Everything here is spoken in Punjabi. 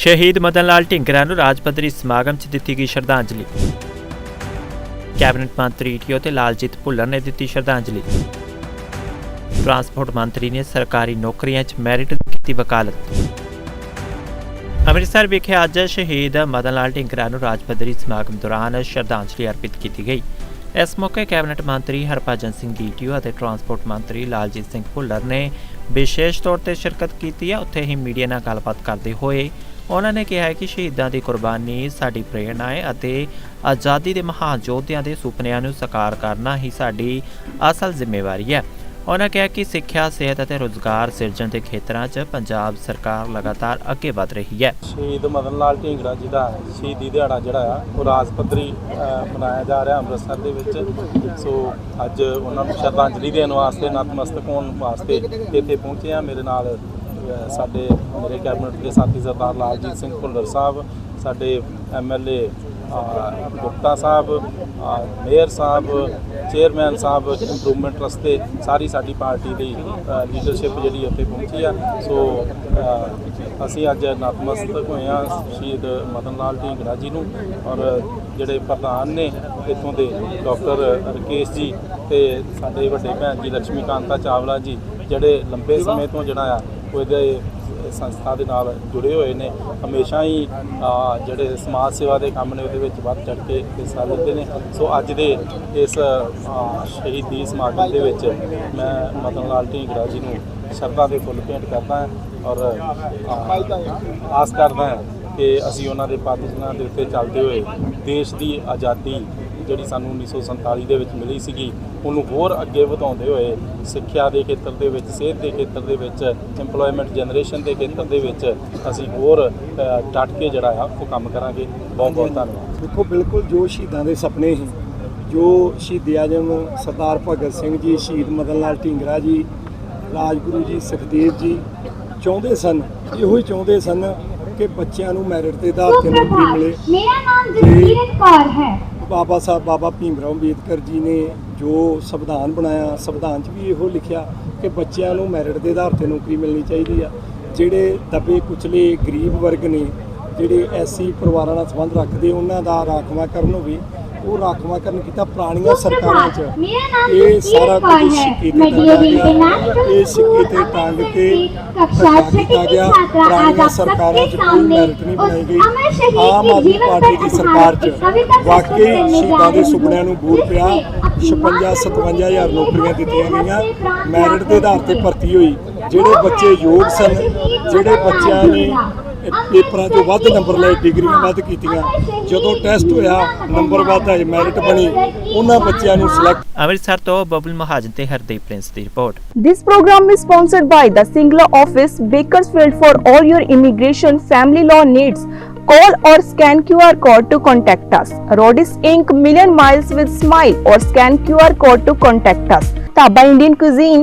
ਸ਼ਹੀਦ ਮਦਨ ਲਾਲ ਢਿੰਗਰਾ ਨੂੰ ਰਾਜ ਪੱਧਰੀ ਸਮਾਗਮ 'ਚ ਦਿੱਤੀ ਗਈ ਸ਼ਰਧਾਂਜਲੀ। ਕੈਬਨਿਟ ਮੰਤਰੀ ਟੀਓ ਤੇ ਲਾਲਜੀਤ ਭੁੱਲਰ ਨੇ ਦਿੱਤੀ ਸ਼ਰਧਾਂਜਲੀ। ਟਰਾਂਸਪੋਰਟ ਮੰਤਰੀ ਨੇ ਸਰਕਾਰੀ ਨੌਕਰੀਆਂ 'ਚ ਮੈਰਿਟ ਦੀ ਕੀਤੀ ਵਕਾਲਤ। ਅੰਮ੍ਰਿਤਸਰ ਵਿਖੇ ਅੱਜ ਸ਼ਹੀਦ ਮਦਨ ਲਾਲ ਢਿੰਗਰਾ ਨੂੰ ਰਾਜ ਪੱਧਰੀ ਸਮਾਗਮ ਦੌਰਾਨ ਸ਼ਰਧਾਂਜਲੀ ਅਰਪਿਤ ਕੀਤੀ ਗਈ। ਇਸ ਮੌਕੇ ਕੈਬਨਿਟ ਮੰਤਰੀ ਹਰਭਜਨ ਸਿੰਘ ਡੀਟੀਓ ਅਤੇ ਟਰਾਂਸਪੋਰਟ ਮੰਤਰੀ ਲਾਲਜੀਤ ਸਿੰਘ ਭੁੱਲਰ ਨੇ ਵਿਸ਼ੇਸ਼ ਤੌਰ ਤੇ ਸ਼ਿਰਕਤ ਕੀਤੀ ਹੈ ਉੱਥੇ ਹੀ ਮੀਡੀਆ ਨਾਲ ਗੱਲਬਾਤ ਕਰਦੇ ਹੋਏ ਉਹਨਾਂ ਨੇ ਕਿਹਾ ਕਿ ਸ਼ਹੀਦਾਂ ਦੀ ਕੁਰਬਾਨੀ ਸਾਡੀ ਪ੍ਰੇਰਣਾ ਹੈ ਅਤੇ ਆਜ਼ਾਦੀ ਦੇ ਮਹਾਨ ਯੋਧਿਆਂ ਦੇ ਸੁਪਨਿਆਂ ਨੂੰ ਸਾਕਾਰ ਕਰਨਾ ਹੀ ਸਾਡੀ ਅਸਲ ਜ਼ਿੰਮੇਵਾਰੀ ਹੈ। ਉਹਨਾਂ ਕਿਹਾ ਕਿ ਸਿੱਖਿਆ, ਸਿਹਤ ਅਤੇ ਰੋਜ਼ਗਾਰ ਸਿਰਜਣ ਦੇ ਖੇਤਰਾਂ 'ਚ ਪੰਜਾਬ ਸਰਕਾਰ ਲਗਾਤਾਰ ਅੱਗੇ ਵਧ ਰਹੀ ਹੈ। ਸ਼ਹੀਦ ਮਦਨ ਲਾਲ ਢੀਂਗਰਾ ਜੀ ਦਾ ਸ਼ਹੀਦੀ ਦਿਹਾੜਾ ਜਿਹੜਾ ਆ, ਉਹ ਰਾਜ ਪੱਧਰੀ ਮਨਾਇਆ ਜਾ ਰਿਹਾ ਅੰਮ੍ਰਿਤਸਰ ਦੇ ਵਿੱਚ। ਸੋ ਅੱਜ ਉਹਨਾਂ ਨੂੰ ਸ਼ਰਧਾਂਜਲੀ ਦੇਣ ਵਾਸਤੇ, ਨਤਮਸਤਕ ਹੋਣ ਵਾਸਤੇ ਇੱਥੇ ਪਹੁੰਚੇ ਆ ਮੇਰੇ ਨਾਲ ਸਾਡੇ ਮੇਰੇ ਕੈਬਨਿਟ ਦੇ ਸਾਥੀ ਸਰਦਾਰ ਲਾਲਜੀਤ ਸਿੰਘ ਭੁੱਲਰ ਸਾਹਿਬ, ਸਾਡੇ MLA Gupta Sahib mayor Sahib, chairman Sahib improvement ਰਸਤੇ, ਸਾਰੀ ਸਾਡੀ ਪਾਰਟੀ ਦੀ ਲੀਡਰਸ਼ਿਪ ਜਿਹੜੀ ਉੱਥੇ ਪਹੁੰਚੀ ਆ। ਸੋ ਅਸੀਂ ਅੱਜ ਨਤਮਸਤਕ ਹੋਏ ਆ ਸ਼ਹੀਦ ਮਦਨ ਲਾਲ ਢੀਂਗਰਾ ਜੀ ਨੂੰ ਔਰ ਜਿਹੜੇ ਪ੍ਰਧਾਨ ਨੇ ਇੱਥੋਂ ਦੇ ਡਾਕਟਰ ਰਕੇਸ਼ ਜੀ ਤੇ ਸਾਡੇ ਵੱਡੇ ਭੈਣ ਜੀ ਲక్ష్ਮੀ ਕਾਂਤਾ ਚਾਵਲਾ ਜੀ, ਜਿਹੜੇ ਲੰਬੇ ਸਮੇਂ ਤੋਂ ਜਿਹੜਾ ਆ ਉਹਦੇ ਸੰਸਥਾ ਦੇ ਨਾਲ ਜੁੜੇ ਹੋਏ ਨੇ। ਹਮੇਸ਼ਾ ਹੀ ਜਿਹੜੇ ਸਮਾਜ ਸੇਵਾ ਦੇ ਕੰਮ ਨੇ, ਉਹਦੇ ਵਿੱਚ ਵੱਧ ਚੜ੍ਹ ਕੇ ਹਿੱਸਾ ਲੈਂਦੇ ਨੇ। ਸੋ ਅੱਜ ਦੇ ਇਸ ਸ਼ਹੀਦੀ ਸਮਾਗਮ ਦੇ ਵਿੱਚ ਮੈਂ ਮਦਨ ਲਾਲ ਢੀਂਗਰਾ ਜੀ ਨੂੰ ਸ਼ਰਧਾ ਦੇ ਫੁੱਲ ਭੇਂਟ ਕਰਦਾ ਹਾਂ ਔਰ ਆਸ ਕਰਦਾ ਹਾਂ ਕਿ ਅਸੀਂ ਉਹਨਾਂ ਦੇ ਪਾਦਚਨਾਂ ਦੇ ਉੱਤੇ ਚੱਲਦੇ ਹੋਏ ਦੇਸ਼ ਦੀ ਆਜ਼ਾਦੀ ਜਿਹੜੀ ਸਾਨੂੰ 1947 ਦੇ ਵਿੱਚ ਮਿਲੀ ਸੀਗੀ ਉਹਨੂੰ ਹੋਰ ਅੱਗੇ ਵਧਾਉਂਦੇ ਹੋਏ ਸਿੱਖਿਆ ਦੇ ਖੇਤਰ ਦੇ ਵਿੱਚ ਸਿਹਤ ਦੇ ਖੇਤਰ ਦੇ ਵਿੱਚ EMPLOYMENT ਜਨਰੇਸ਼ਨ ਦੇ ਖੇਤਰ ਦੇ ਵਿੱਚ ਅਸੀਂ ਹੋਰ ਡਟ ਕੇ ਜਿਹੜਾ ਆ ਉਹ ਕੰਮ ਕਰਾਂਗੇ। ਬਹੁਤ ਬਹੁਤ ਧੰਨਵਾਦ। ਦੇਖੋ ਬਿਲਕੁਲ ਜੋ ਸ਼ਹੀਦਾਂ ਦੇ ਸੁਪਨੇ ਸੀ ਜੋ ਸ਼ਹੀਦ ਆਜਮ ਸਰਦਾਰ ਭਗਤ ਸਿੰਘ ਜੀ ਸ਼ਹੀਦ ਮਦਨ ਲਾਲ ਢੀਂਗਰਾ ਜੀ ਰਾਜਗੁਰੂ ਜੀ ਸੁਖਦੇਵ ਜੀ ਚਾਹੁੰਦੇ ਸਨ ਇਹੋ ਹੀ ਚਾਹੁੰਦੇ ਸਨ ਕਿ ਬੱਚਿਆਂ ਨੂੰ ਮੈਰਿਟ ਦੇ ਆਧਾਰ ਤੇ ਨੌਕਰੀ ਮਿਲੇ। ਮੇਰਾ ਨਾਮ ਜਸਕੀਰਤ ਕੌਰ ਹੈ। ਬਾਬਾ ਸਾਹਿਬ, ਬਾਬਾ ਭੀਮ ਰਾਓ ਅੰਬੇਦਕਰ ਜੀ ਨੇ ਜੋ ਸੰਵਿਧਾਨ ਬਣਾਇਆ, ਸੰਵਿਧਾਨ 'ਚ ਵੀ ਇਹੋ ਲਿਖਿਆ ਕਿ ਬੱਚਿਆਂ ਨੂੰ ਮੈਰਿਟ ਦੇ ਆਧਾਰ ਤੇ ਨੌਕਰੀ ਮਿਲਣੀ ਚਾਹੀਦੀ ਆ। ਜਿਹੜੇ ਦਬੇ ਕੁਚਲੇ ਗਰੀਬ ਵਰਗ ਨੇ ਜਿਹੜੇ ਐਸੀ ਪਰਿਵਾਰਾਂ ਨਾਲ ਸੰਬੰਧ ਰੱਖਦੇ ਉਹਨਾਂ ਦਾ ਰਾਖਵਾ ਕਰਨ ਹੋਵੇ ਉਹ ਰਾਖਵਾ ਕਰਨ ਕੀਤਾ ਪੁਰਾਣੀਆਂ ਸਰਕਾਰਾਂ 'ਚ। ਇਹ ਸਾਰਾ ਕੁਝ ਕੀਤਾ ਤੇ ਟੰਗ ਕੇ ਗਿਆ। ਸਰਕਾਰਾਂ ਮੈਰਿਟ ਨਹੀਂ ਬਣਾਈ ਗਈ। ਆਮ ਆਦਮੀ ਪਾਰਟੀ ਦੀ ਸਰਕਾਰ 'ਚ ਵਾਕਈ ਸ਼ਹੀਦਾਂ ਦੇ ਸੁਪਨਿਆਂ ਨੂੰ ਬੂਰ ਪਿਆ। 56 57000 ਨੌਕਰੀਆਂ ਦਿੱਤੀਆਂ ਗਈਆਂ। ਮੈਰਿਟ ਦੇ ਆਧਾਰ ਤੇ ਭਰਤੀ ਹੋਈ। ਜਿਹੜੇ ਬੱਚੇ ਯੋਗ ਸਨ ਜਿਹੜੇ ਬੱਚਿਆਂ ਨੇ ਪੇਪਰਾਂ 'ਚੋਂ ਵੱਧ ਨੰਬਰ ਲਏ ਡਿਗਰੀਆਂ ਵੱਧ ਕੀਤੀਆਂ ਜਦੋਂ ਟੈਸਟ ਹੋਇਆ ਨੰਬਰ ਵੱਧ ਆਏ ਮੈਰਿਟ ਬਣੀ ਉਹਨਾਂ ਬੱਚਿਆਂ ਨੂੰ ਸਿਲੈਕਟ ਅੰਮ੍ਰਿਤਸਰ ਤੋਂ ਬਬਲ ਮਹਾਜਨ ਤੇ Hardeep Prince the report This program is sponsored by the Singla Office, Bakersfield for all your immigration family law needs. Call or scan QR code to contact us. Rodis Inc. Million Miles with Smile or scan QR code to contact us. Taba Indian Cuisine,